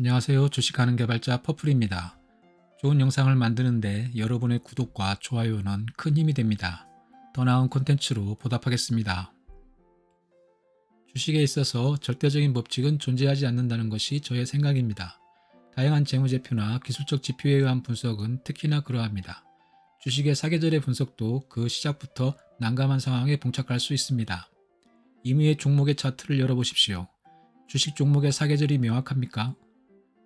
안녕하세요. 주식하는 개발자 퍼플입니다. 좋은 영상을 만드는데 여러분의 구독과 좋아요는 큰 힘이 됩니다. 더 나은 콘텐츠로 보답하겠습니다. 주식에 있어서 절대적인 법칙은 존재하지 않는다는 것이 저의 생각입니다. 다양한 재무제표나 기술적 지표에 의한 분석은 특히나 그러합니다. 주식의 사계절의 분석도 그 시작부터 난감한 상황에 봉착할 수 있습니다. 임의의 종목의 차트를 열어보십시오. 주식 종목의 사계절이 명확합니까?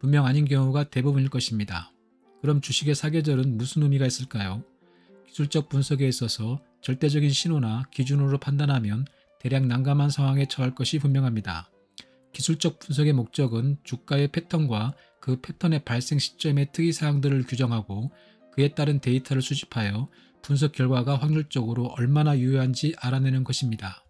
분명 아닌 경우가 대부분일 것입니다. 그럼 주식의 사계절은 무슨 의미가 있을까요? 기술적 분석에 있어서 절대적인 신호나 기준으로 판단하면 대략 난감한 상황에 처할 것이 분명합니다. 기술적 분석의 목적은 주가의 패턴과 그 패턴의 발생 시점의 특이사항들을 규정하고 그에 따른 데이터를 수집하여 분석 결과가 확률적으로 얼마나 유효한지 알아내는 것입니다.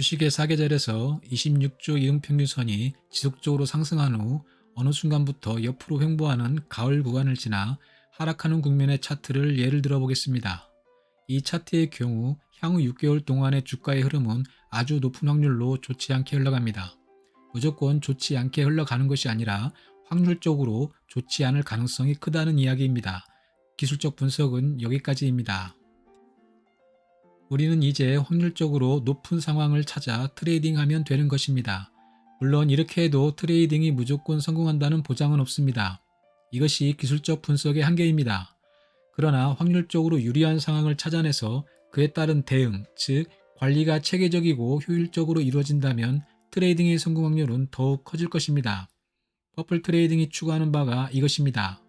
주식의 사계절에서 26주 이등평균선이 지속적으로 상승한 후 어느 순간부터 옆으로 횡보하는 가을 구간을 지나 하락하는 국면의 차트를 예를 들어 보겠습니다. 이 차트의 경우 향후 6개월 동안의 주가의 흐름은 아주 높은 확률로 좋지 않게 흘러갑니다. 무조건 좋지 않게 흘러가는 것이 아니라 확률적으로 좋지 않을 가능성이 크다는 이야기입니다. 기술적 분석은 여기까지입니다. 우리는 이제 확률적으로 높은 상황을 찾아 트레이딩하면 되는 것입니다. 물론 이렇게 해도 트레이딩이 무조건 성공한다는 보장은 없습니다. 이것이 기술적 분석의 한계입니다. 그러나 확률적으로 유리한 상황을 찾아내서 그에 따른 대응, 즉 관리가 체계적이고 효율적으로 이루어진다면 트레이딩의 성공 확률은 더욱 커질 것입니다. 퍼플 트레이딩이 추구하는 바가 이것입니다.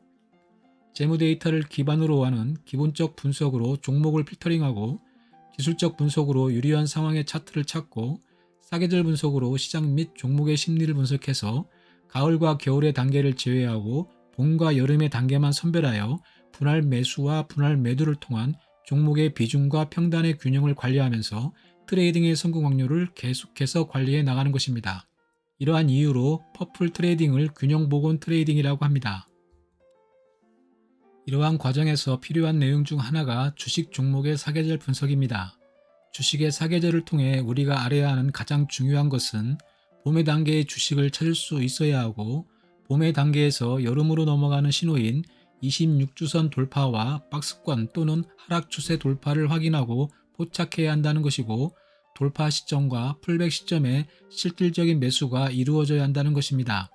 재무 데이터를 기반으로 하는 기본적 분석으로 종목을 필터링하고 기술적 분석으로 유리한 상황의 차트를 찾고 사계절 분석으로 시장 및 종목의 심리를 분석해서 가을과 겨울의 단계를 제외하고 봄과 여름의 단계만 선별하여 분할 매수와 분할 매도를 통한 종목의 비중과 평단의 균형을 관리하면서 트레이딩의 성공 확률을 계속해서 관리해 나가는 것입니다. 이러한 이유로 퍼플 트레이딩을 균형 복원 트레이딩이라고 합니다. 이러한 과정에서 필요한 내용 중 하나가 주식 종목의 사계절 분석입니다. 주식의 사계절을 통해 우리가 알아야 하는 가장 중요한 것은 봄의 단계의 주식을 찾을 수 있어야 하고 봄의 단계에서 여름으로 넘어가는 신호인 26주선 돌파와 박스권 또는 하락 추세 돌파를 확인하고 포착해야 한다는 것이고 돌파 시점과 풀백 시점에 실질적인 매수가 이루어져야 한다는 것입니다.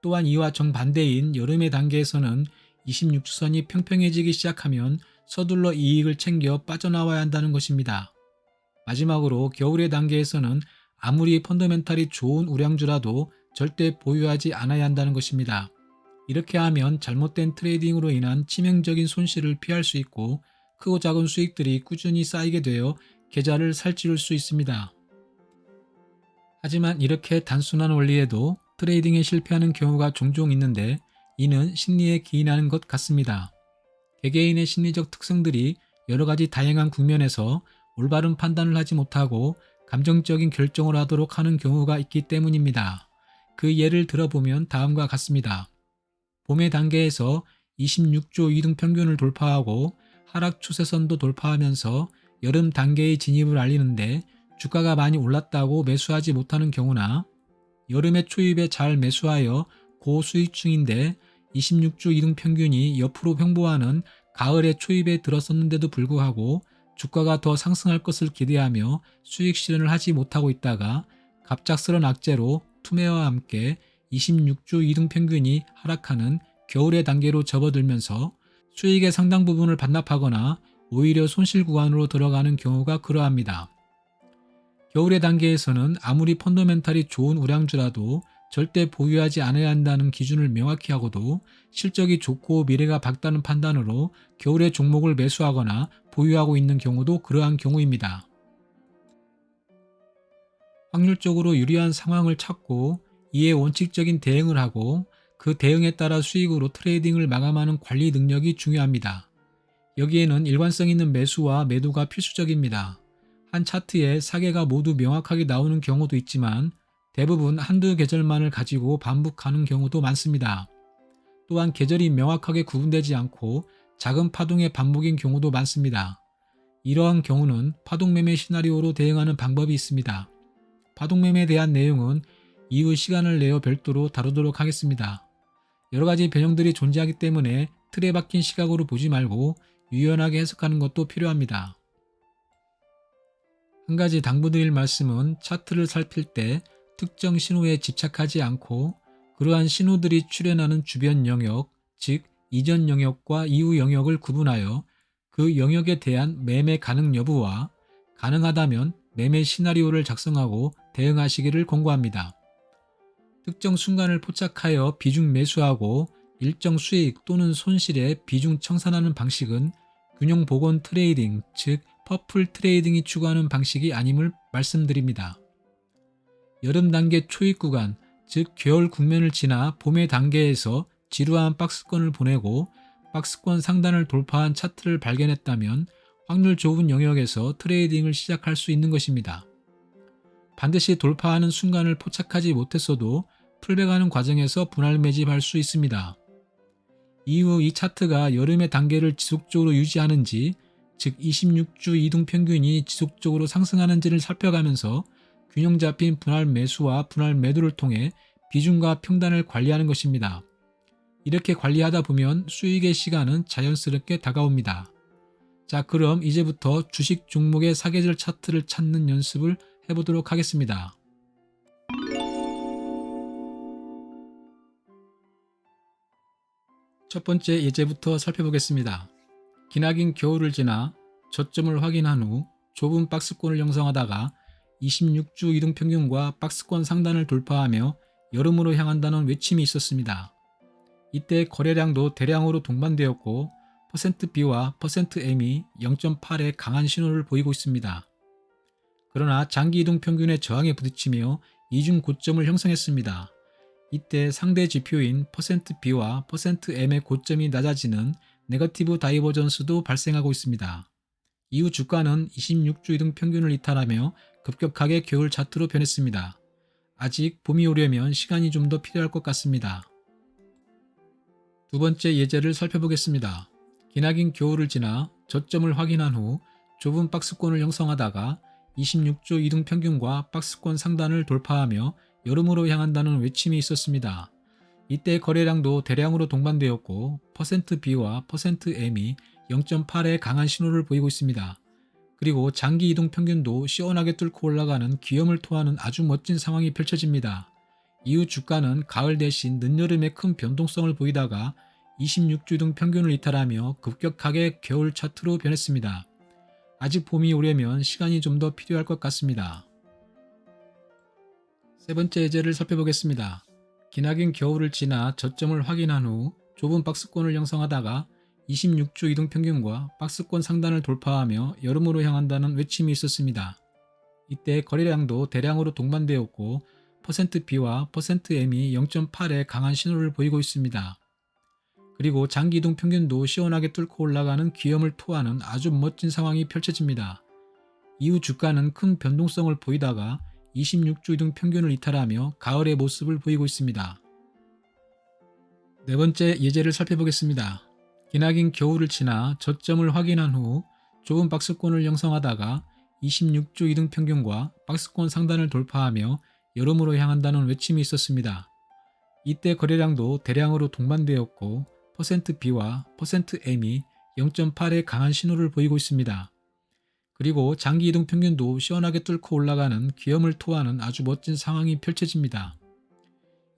또한 이와 정반대인 여름의 단계에서는 26주선이 평평해지기 시작하면 서둘러 이익을 챙겨 빠져나와야 한다는 것입니다. 마지막으로 겨울의 단계에서는 아무리 펀더멘탈이 좋은 우량주라도 절대 보유하지 않아야 한다는 것입니다. 이렇게 하면 잘못된 트레이딩으로 인한 치명적인 손실을 피할 수 있고 크고 작은 수익들이 꾸준히 쌓이게 되어 계좌를 살찌울 수 있습니다. 하지만 이렇게 단순한 원리에도 트레이딩에 실패하는 경우가 종종 있는데 이는 심리에 기인하는 것 같습니다. 개개인의 심리적 특성들이 여러 가지 다양한 국면에서 올바른 판단을 하지 못하고 감정적인 결정을 하도록 하는 경우가 있기 때문입니다. 그 예를 들어보면 다음과 같습니다. 봄의 단계에서 26조 이등 평균을 돌파하고 하락 추세선도 돌파하면서 여름 단계의 진입을 알리는데 주가가 많이 올랐다고 매수하지 못하는 경우나 여름의 초입에 잘 매수하여 고수익 중인데 26주 이등 평균이 옆으로 횡보하는 가을의 초입에 들었었는데도 불구하고 주가가 더 상승할 것을 기대하며 수익 실현을 하지 못하고 있다가 갑작스런 악재로 투매와 함께 26주 이등 평균이 하락하는 겨울의 단계로 접어들면서 수익의 상당 부분을 반납하거나 오히려 손실 구간으로 들어가는 경우가 그러합니다. 겨울의 단계에서는 아무리 펀더멘탈이 좋은 우량주라도 절대 보유하지 않아야 한다는 기준을 명확히 하고도 실적이 좋고 미래가 밝다는 판단으로 겨울의 종목을 매수하거나 보유하고 있는 경우도 그러한 경우입니다. 확률적으로 유리한 상황을 찾고 이에 원칙적인 대응을 하고 그 대응에 따라 수익으로 트레이딩을 마감하는 관리 능력이 중요합니다. 여기에는 일관성 있는 매수와 매도가 필수적입니다. 한 차트에 사계가 모두 명확하게 나오는 경우도 있지만 대부분 한두 계절만을 가지고 반복하는 경우도 많습니다. 또한 계절이 명확하게 구분되지 않고 작은 파동의 반복인 경우도 많습니다. 이러한 경우는 파동매매 시나리오로 대응하는 방법이 있습니다. 파동매매에 대한 내용은 이후 시간을 내어 별도로 다루도록 하겠습니다. 여러 가지 변형들이 존재하기 때문에 틀에 박힌 시각으로 보지 말고 유연하게 해석하는 것도 필요합니다. 한 가지 당부드릴 말씀은 차트를 살필 때 특정 신호에 집착하지 않고 그러한 신호들이 출현하는 주변 영역, 즉 이전 영역과 이후 영역을 구분하여 그 영역에 대한 매매 가능 여부와 가능하다면 매매 시나리오를 작성하고 대응하시기를 권고합니다. 특정 순간을 포착하여 비중 매수하고 일정 수익 또는 손실에 비중 청산하는 방식은 균형 복원 트레이딩, 즉 퍼플 트레이딩이 추구하는 방식이 아님을 말씀드립니다. 여름 단계 초입 구간, 즉 겨울 국면을 지나 봄의 단계에서 지루한 박스권을 보내고 박스권 상단을 돌파한 차트를 발견했다면 확률 좋은 영역에서 트레이딩을 시작할 수 있는 것입니다. 반드시 돌파하는 순간을 포착하지 못했어도 풀백하는 과정에서 분할 매집할 수 있습니다. 이후 이 차트가 여름의 단계를 지속적으로 유지하는지, 즉 26주 이동 평균이 지속적으로 상승하는지를 살펴가면서 균형 잡힌 분할 매수와 분할 매도를 통해 비중과 평단을 관리하는 것입니다. 이렇게 관리하다 보면 수익의 시간은 자연스럽게 다가옵니다. 자, 그럼 이제부터 주식 종목의 사계절 차트를 찾는 연습을 해보도록 하겠습니다. 첫 번째 예제부터 살펴보겠습니다. 기나긴 겨울을 지나 저점을 확인한 후 좁은 박스권을 형성하다가 26주 이동평균과 박스권 상단을 돌파하며 여름으로 향한다는 외침이 있었습니다. 이때 거래량도 대량으로 동반되었고 퍼센트 B와 퍼센트 M이 0.8의 강한 신호를 보이고 있습니다. 그러나 장기 이동 평균의 저항에 부딪히며 이중 고점을 형성했습니다. 이때 상대 지표인 퍼센트 B와 퍼센트 M의 고점이 낮아지는 네거티브 다이버전스도 발생하고 있습니다. 이후 주가는 26주 이동 평균을 이탈하며 급격하게 겨울 차트로 변했습니다. 아직 봄이 오려면 시간이 좀 더 필요할 것 같습니다. 두 번째 예제를 살펴보겠습니다. 기나긴 겨울을 지나 저점을 확인한 후 좁은 박스권을 형성하다가 26주 이동 평균과 박스권 상단을 돌파하며 여름으로 향한다는 외침이 있었습니다. 이때 거래량도 대량으로 동반되었고 퍼센트 B와 퍼센트 M이 0.8의 강한 신호를 보이고 있습니다. 그리고 장기 이동 평균도 시원하게 뚫고 올라가는 기염을 토하는 아주 멋진 상황이 펼쳐집니다. 이후 주가는 가을 대신 늦여름에 큰 변동성을 보이다가 26주 이동 평균을 이탈하며 급격하게 겨울 차트로 변했습니다. 아직 봄이 오려면 시간이 좀 더 필요할 것 같습니다. 세 번째 예제를 살펴보겠습니다. 기나긴 겨울을 지나 저점을 확인한 후 좁은 박스권을 형성하다가 26주 이동 평균과 박스권 상단을 돌파하며 여름으로 향한다는 외침이 있었습니다. 이때 거래량도 대량으로 동반되었고 퍼센트 B와 퍼센트 M이 0.8의 강한 신호를 보이고 있습니다. 그리고 장기 이동 평균도 시원하게 뚫고 올라가는 기염을 토하는 아주 멋진 상황이 펼쳐집니다. 이후 주가는 큰 변동성을 보이다가 26주 이동 평균을 이탈하며 가을의 모습을 보이고 있습니다. 네 번째 예제를 살펴보겠습니다. 기나긴 겨울을 지나 저점을 확인한 후 좁은 박스권을 형성하다가 26주 이동 평균과 박스권 상단을 돌파하며 여름으로 향한다는 외침이 있었습니다. 이때 거래량도 대량으로 동반되었고 퍼센트 B와 퍼센트 M이 0.8의 강한 신호를 보이고 있습니다. 그리고 장기 이동 평균도 시원하게 뚫고 올라가는 기염을 토하는 아주 멋진 상황이 펼쳐집니다.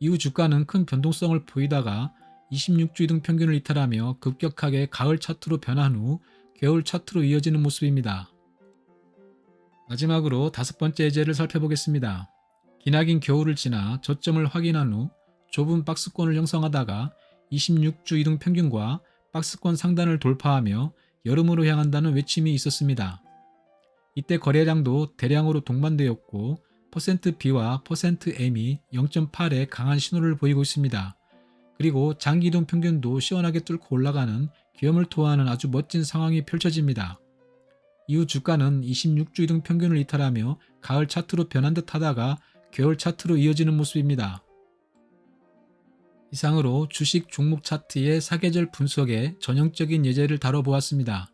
이후 주가는 큰 변동성을 보이다가 26주 이동 평균을 이탈하며 급격하게 가을 차트로 변한 후 겨울 차트로 이어지는 모습입니다. 마지막으로 다섯 번째 예제를 살펴보겠습니다. 기나긴 겨울을 지나 저점을 확인한 후 좁은 박스권을 형성하다가 26주 이동 평균과 박스권 상단을 돌파하며 여름으로 향한다는 외침이 있었습니다. 이때 거래량도 대량으로 동반되었고 B와 퍼센트 M이 0.8의 강한 신호를 보이고 있습니다. 그리고 장기 이동 평균도 시원하게 뚫고 올라가는 기염을 토하는 아주 멋진 상황이 펼쳐집니다. 이후 주가는 26주 이동 평균을 이탈하며 가을 차트로 변한 듯 하다가 겨울 차트로 이어지는 모습입니다. 이상으로 주식 종목 차트의 사계절 분석의 전형적인 예제를 다뤄보았습니다.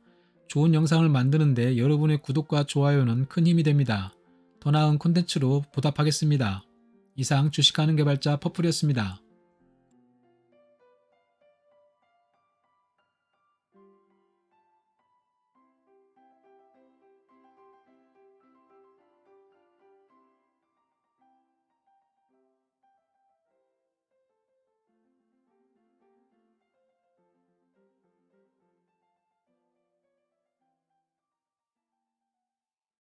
좋은 영상을 만드는데 여러분의 구독과 좋아요는 큰 힘이 됩니다. 더 나은 콘텐츠로 보답하겠습니다. 이상 주식하는 개발자 퍼플이었습니다.